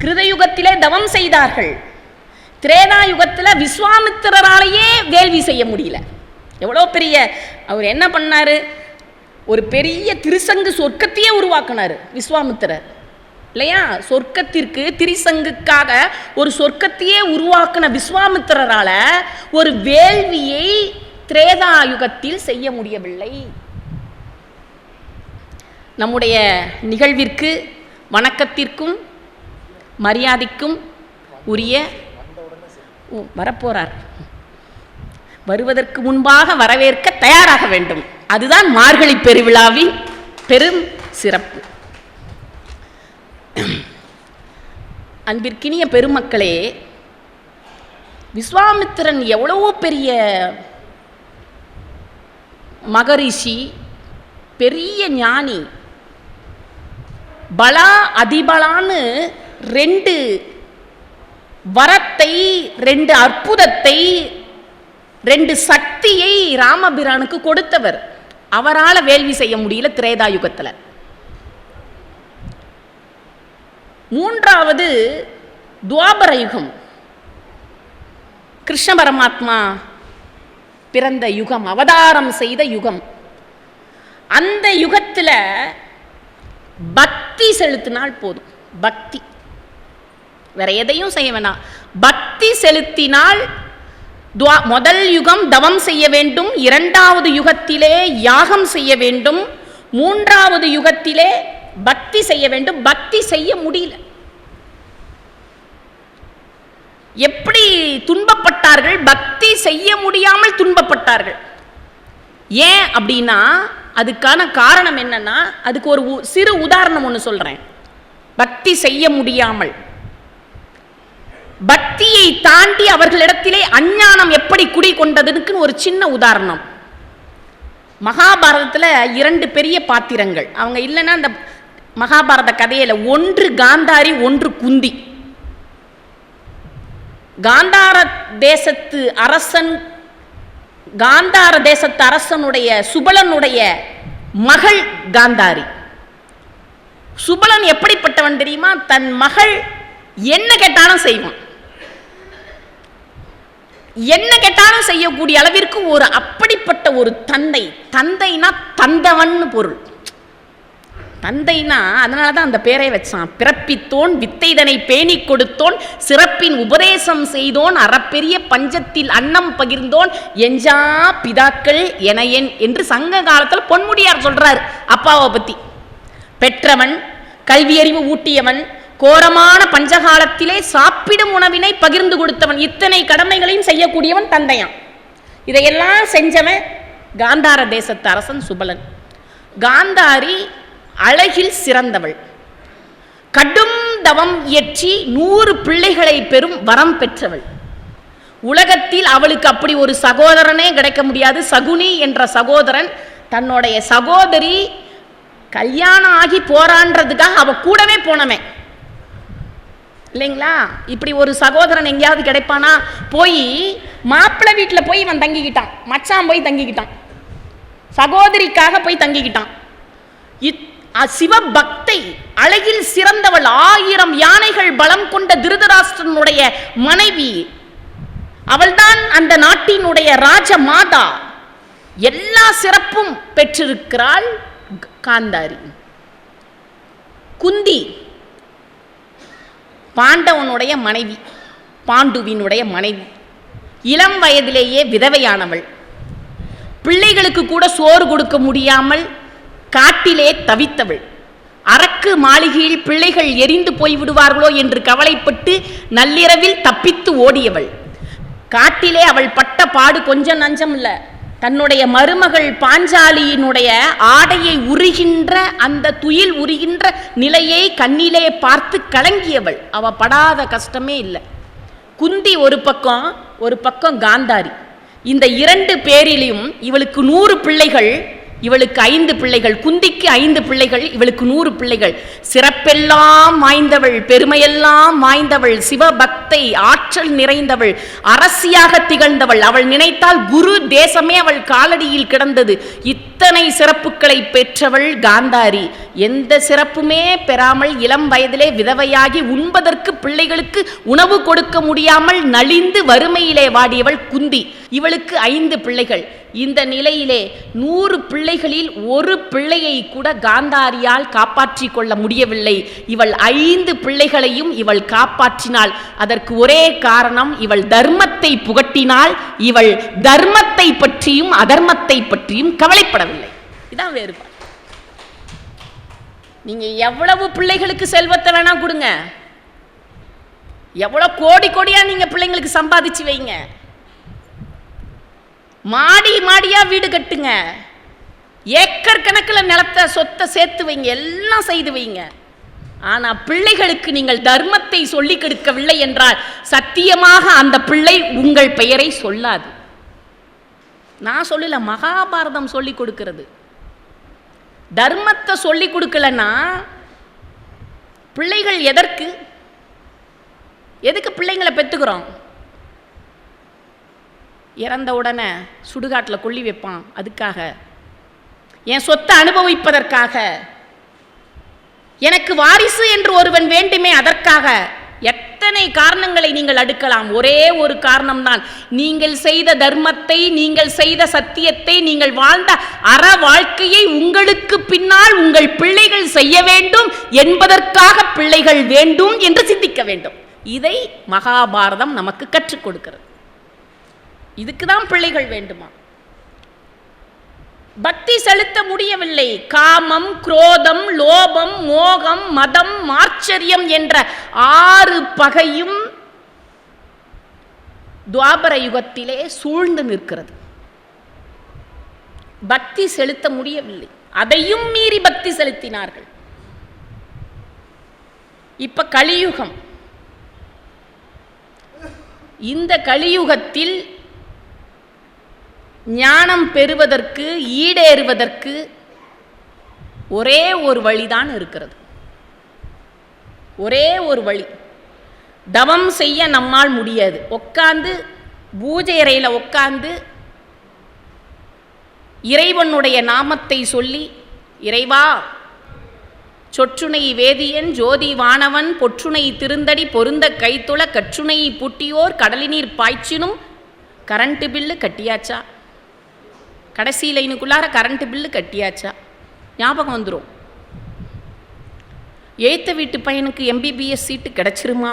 கிருதயுகத்திலே தவம் செய்தார்கள். திரேதா யுகத்தில் விஸ்வாமித்திரராலேயே வேள்வி செய்ய முடியல. எவ்வளோ பெரிய அவர் என்ன பண்ணாரு? ஒரு பெரிய திருசங்கு சொர்க்கத்தையே உருவாக்கினார் விஸ்வாமித்திரர். இல்லையா? சொர்க்கத்திற்கு திரிசங்குக்காக ஒரு சொர்க்கத்தையே உருவாக்கின விஸ்வாமித்திரரால் ஒரு வேள்வியை திரேதா யுகத்தில் செய்ய முடியவில்லை. நம்முடைய நிகழ்விற்கு வணக்கத்திற்கும் மரியாதைக்கும் உரிய வரப்போறார். வருவதற்கு முன்பாக வரவேற்க தயாராக வேண்டும். அதுதான் மார்கழி பெருவிழாவின் பெரும் சிறப்பு. அன்பிற்கினிய பெருமக்களே விஸ்வாமித்திரன் எவ்வளவோ பெரிய மகரிஷி பெரிய ஞானி பலா அதிபலான்னு ரெண்டு வரத்தை ரெண்டு அற்புதத்தை ரெண்டு சக்தியை ராமபிரானுக்கு கொடுத்தவர். அவரால் வேள்வி செய்ய முடியல திரேதாயுகத்தில். மூன்றாவது துவாபர யுகம். கிருஷ்ண பரமாத்மா பிறந்த யுகம் அவதாரம் செய்த யுகம். அந்த யுகத்தில் பக்தி செலுத்தினால் போதும். பக்தி. வேற எதையும் செய்ய வேணாம். பக்தி செலுத்தினால் துவா முதல் யுகம் தவம் செய்ய வேண்டும் இரண்டாவது யுகத்திலே யாகம் செய்ய வேண்டும் மூன்றாவது யுகத்திலே பக்தி செய்ய வேண்டும். பக்தி செய்ய முடியல. எப்படி துன்பப்பட்டார்கள்? பக்தி செய்ய முடியாமல் துன்பப்பட்டார்கள். ஏன் அப்படின்னா அதுக்கான காரணம் என்னன்னா அதுக்கு ஒரு உ- சிறு உதாரணம் ஒன்று சொல்றேன். பக்தி செய்ய முடியாமல். பக்தியை தாண்டி அவர்களிடத்திலே அஞ்ஞானம் எப்படி குடிகொண்டதுன்னு ஒரு சின்ன உதாரணம். மகாபாரதத்தில் இரண்டு பெரிய பாத்திரங்கள். அவங்க இல்லைன்னா அந்த மகாபாரத கதையில ஒன்று காந்தாரி ஒன்று குந்தி. காந்தார தேசத்து அரசன் காந்தார தேசத்து அரசனுடைய சுபலனுடைய மகள் காந்தாரி. சுபலன் எப்படிப்பட்டவன் தெரியுமா? தன் மகள் என்ன கேட்டாலும் செய்வான். என்ன கேட்டாலும் செய்யக்கூடிய அளவிற்கு ஒரு அப்படிப்பட்ட ஒரு தந்தை. தந்தைனா தந்தவன்னு பொருள். தந்தைனா அதனால தான் அந்த பேரை வச்சான். பிறப்பித்தோன் வித்தைதனை பேணிக் கொடுத்தோன் சிறப்பின் உபதேசம் செய்தோன் அறப்பெரிய பஞ்சத்தில் அன்னம் பகிர்ந்தோன் எஞ்சா பிதாக்கள் என என் என்று சங்க காலத்தில் பொன்முடியார் சொல்றார். அப்பாவை பத்தி. பெற்றவன் கல்வியறிவு ஊட்டியவன் கோரமான பஞ்சகாலத்திலே சாப்பிடும் உணவினை பகிர்ந்து கொடுத்தவன். இத்தனை கடமைகளையும் செய்யக்கூடியவன் தந்தையான். இதையெல்லாம் செஞ்சவன் காந்தார தேசத்து அரசன் சுபலன். காந்தாரி அழகில் சிறந்தவள். கடும் தவம் இயற்றி நூறு பிள்ளைகளை பெறும் வரம் பெற்றவள். உலகத்தில் அவளுக்கு அப்படி ஒரு சகோதரனே கிடைக்க முடியாது. சகுனி என்ற சகோதரன் தன்னுடைய சகோதரி கல்யாணம் ஆகி போறான்றதுக்காக அவ கூடவே போனவன். இல்லைங்களா? இப்படி ஒரு சகோதரன் எங்கேயாவது கிடைப்பானா? போய் மாப்பிள்ளை வீட்டில் போய் இவன் தங்கிக்கிட்டான். மச்சான் போய் தங்கிக்கிட்டான். சகோதரிக்காக போய் தங்கிக்கிட்டான். இத் சிவபக்தை அழகில் சிறந்தவள் ஆயிரம் யானைகள் பலம் கொண்ட திருதராஷ்டிரனுடைய மனைவி. அவள்தான் அந்த நாட்டினுடைய ராஜ மாதா எல்லா சிறப்பும் பெற்றிருக்கிறாள் காந்தாரி. குந்தி. பாண்டவனுடைய மனைவி பாண்டுவினுடைய மனைவி. இளம் வயதிலேயே விதவையானவள். பிள்ளைகளுக்கு கூட சோறு கொடுக்க முடியாமல் காட்டிலே தவித்தவள். அரக்கு மாளிகையில் பிள்ளைகள் எரிந்து போய் விடுவார்களோ என்று கவலைப்பட்டு நள்ளிரவில் தப்பித்து ஓடியவள். காட்டிலே அவள் பட்ட பாடு கொஞ்சம் நஞ்சம் இல்லை. தன்னுடைய மருமகள் பாஞ்சாலியினுடைய ஆடையை உருகின்ற அந்த துயில் உருகின்ற நிலையை கண்ணிலே பார்த்து கலங்கியவள். அவ படாத கஷ்டமே இல்லை. குந்தி ஒரு பக்கம் ஒரு பக்கம் காந்தாரி. இந்த இரண்டு பேரிலையும் இவளுக்கு நூறு பிள்ளைகள் இவளுக்கு ஐந்து பிள்ளைகள் குந்திக்கு ஐந்து பிள்ளைகள் இவளுக்கு நூறு பிள்ளைகள். சிறப்பெல்லாம் வாய்ந்தவள் பெருமையெல்லாம் வாய்ந்தவள் சிவபக்தை ஆற்றல் நிறைந்தவள் அரசியாக திகழ்ந்தவள். அவள் நினைத்தால் குரு தேசமே அவள் காலடியில் கிடந்தது. இத்தனை சிறப்புகளை பெற்றவள் காந்தாரி. எந்த சிறப்புமே பெறாமல் இளம் வயதிலே விதவையாகி உண்பதற்கு பிள்ளைகளுக்கு உணவு கொடுக்க முடியாமல் நலிந்து வறுமையிலே வாடியவள் குந்தி. இவளுக்கு ஐந்து பிள்ளைகள். இந்த நிலையிலே நூறு பிள்ளைகளில் ஒரு பிள்ளையை கூட காந்தாரியால் காப்பாற்றிக் கொள்ள முடியவில்லை. இவள் ஐந்து பிள்ளைகளையும் இவள் காப்பாற்றினாள். அதற்கு ஒரே காரணம் இவள் தர்மத்தை புகட்டினால் இவள் தர்மத்தை பற்றியும் அதர்மத்தை பற்றியும் கவலைப்படவில்லை. இதான் வேறுபாடு. நீங்க எவ்வளவு பிள்ளைகளுக்கு செல்வத்தை வேணா கொடுங்க. எவ்வளவு கோடி கோடியா நீங்க பிள்ளைங்களுக்கு சம்பாதிச்சு வைங்க. மாடி மாடியா வீடு கட்டுங்க. ஏக்கர் கணக்கில் நிலத்தை சொத்தை சேர்த்து வைங்க எல்லாம் செய்து வைங்க. ஆனால் பிள்ளைகளுக்கு நீங்கள் தர்மத்தை சொல்லிக் கொடுக்கவில்லை என்றால் சத்தியமாக அந்த பிள்ளை உங்கள் பெயரை சொல்லாது. நான் சொல்லல மகாபாரதம் சொல்லி கொடுக்கிறது. தர்மத்தை சொல்லி கொடுக்கலன்னா பிள்ளைகள் எதற்கு? எதுக்கு பிள்ளைங்களை பெற்றுக்கிறோம் இறந்த உடனே சுடுகாட்டில் கொல்லி வைப்பான் அதுக்காக. என் சொத்தை அனுபவிப்பதற்காக. எனக்கு வாரிசு என்று ஒருவன் வேண்டுமே அதற்காக. எத்தனை காரணங்களை நீங்கள் அடுக்கலாம்? ஒரே ஒரு காரணம்தான். நீங்கள் செய்த தர்மத்தை நீங்கள் செய்த சத்தியத்தை நீங்கள் வாழ்ந்த அற வாழ்க்கையை உங்களுக்கு பின்னால் உங்கள் பிள்ளைகள் செய்ய வேண்டும் என்பதற்காக பிள்ளைகள் வேண்டும் என்று சிந்திக்க வேண்டும். இதை மகாபாரதம் நமக்கு கற்றுக் கொடுக்கிறது. இதுக்கு தான் பிள்ளைகள் வேண்டுமா? பக்தி செலுத்த முடியவில்லை. காமம் குரோதம் லோபம் மோகம் மதம் மாச்சரியம் என்ற ஆறு பகையும் துவாபர யுகத்திலே சூழ்ந்து நிற்கிறது. பக்தி செலுத்த முடியவில்லை. அதையும் மீறி பக்தி செலுத்தினார்கள். இப்ப கலியுகம். இந்த கலியுகத்தில் ஞானம் பெறுவதற்கு ஈடேறுவதற்கு ஒரே ஒரு வழிதான் இருக்கிறது. ஒரே ஒரு வழி. தவம் செய்ய நம்மால் முடியாது. உட்காந்து பூஜை அறையில் உட்காந்து இறைவனுடைய நாமத்தை சொல்லி இறைவா சொற்றுணை வேதியன் ஜோதி வானவன் பொற்றுணை திருந்தடி பொருந்த கைத்துள கற்றுனை புட்டியோர் கடலினீர் பாய்ச்சினும் கரண்ட்டு பில்லு கட்டியாச்சா? கடைசி லைனுக்குள்ளார கரண்ட்டு பில்லு கட்டியாச்சா? ஞாபகம் வந்துடும் ஏத்த வீட்டு பையனுக்கு எம்பிபிஎஸ் சீட்டு கிடச்சிருமா?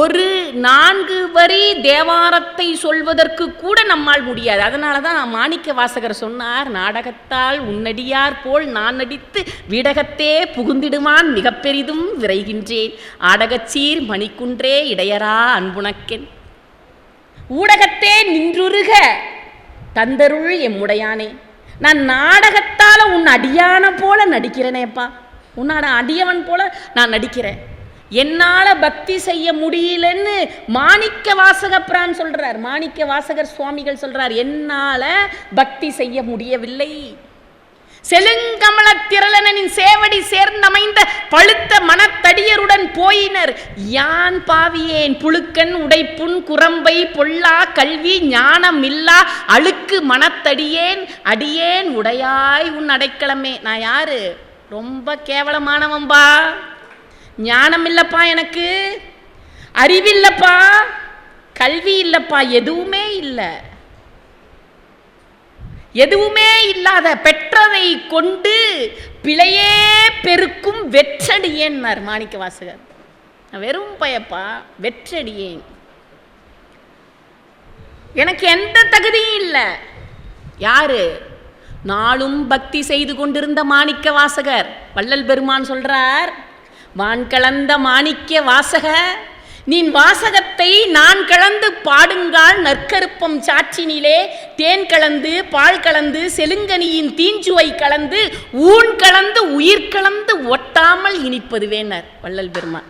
ஒரு நான்கு வரி தேவாரத்தை சொல்வதற்கு கூட நம்மால் முடியாது. அதனால தான் மாணிக்க வாசகர் சொன்னார் நாடகத்தால் உன்னடியார் போல் நான் நடித்து வீடகத்தே புகுந்திடுவான் மிக பெரிதும் விரைகின்றேன். ஆடகச்சீர் மணிக்குன்றே இடையரா அன்புணக்கென். ஊடகத்தே நின்றுருக. தந்தருள் எம்முடையானே நான் நாடகத்தால் உன் அடியான போல நடிக்கிறேனேப்பா. உன்னோட அடியவன் போல நான் நடிக்கிறேன். என்னால் பக்தி செய்ய முடியலன்னு மாணிக்க வாசக பிரான் மாணிக்க வாசகர் சுவாமிகள் சொல்கிறார் என்னால் பக்தி செய்ய முடியவில்லை. செலுங்கமல திரளனின் சேவடி சேர்ந்தமைந்த பழுத்த மனத்தடியருடன் போயினர். யான் பாவியேன்? புழுக்கன் உடைப்புண் குரம்பை பொல்லா கல்வி ஞானம் இல்லா அழுக்கு மனத்தடியேன்? அடியேன் உடையாய் உன் அடைக்கலமே. நான் யாரு? ரொம்ப கேவலமானவன்பா ஞானம் இல்லப்பா எனக்கு. அறிவில்லப்பா. கல்வி இல்லப்பா. எதுவுமே இல்லை. எதுவுமே இல்லாத பெற்றதை கொண்டு பிழையே பெருக்கும் வெற்றடியேன்னார் மாணிக்க வாசகர். நான் வெறும் பயப்பா வெற்றடியேன். எனக்கு எந்த தகுதியும் இல்லை. யாரு? நாளும் பக்தி செய்து கொண்டிருந்த மாணிக்க வாசகர். வள்ளல் பெருமான் சொல்றார் வான் கலந்த மாணிக்க வாசகர் நீன் வாசகத்தை நான் கலந்து பாடுங்கால் நற்கருப்பம் சாற்றினிலே தேன் கலந்து பால் கலந்து செலுங்கனியின் தீஞ்சுவை கலந்து ஊன் கலந்து உயிர் கலந்து ஒட்டாமல் இனிப்பது வேணர் வள்ளல் பெருமான்.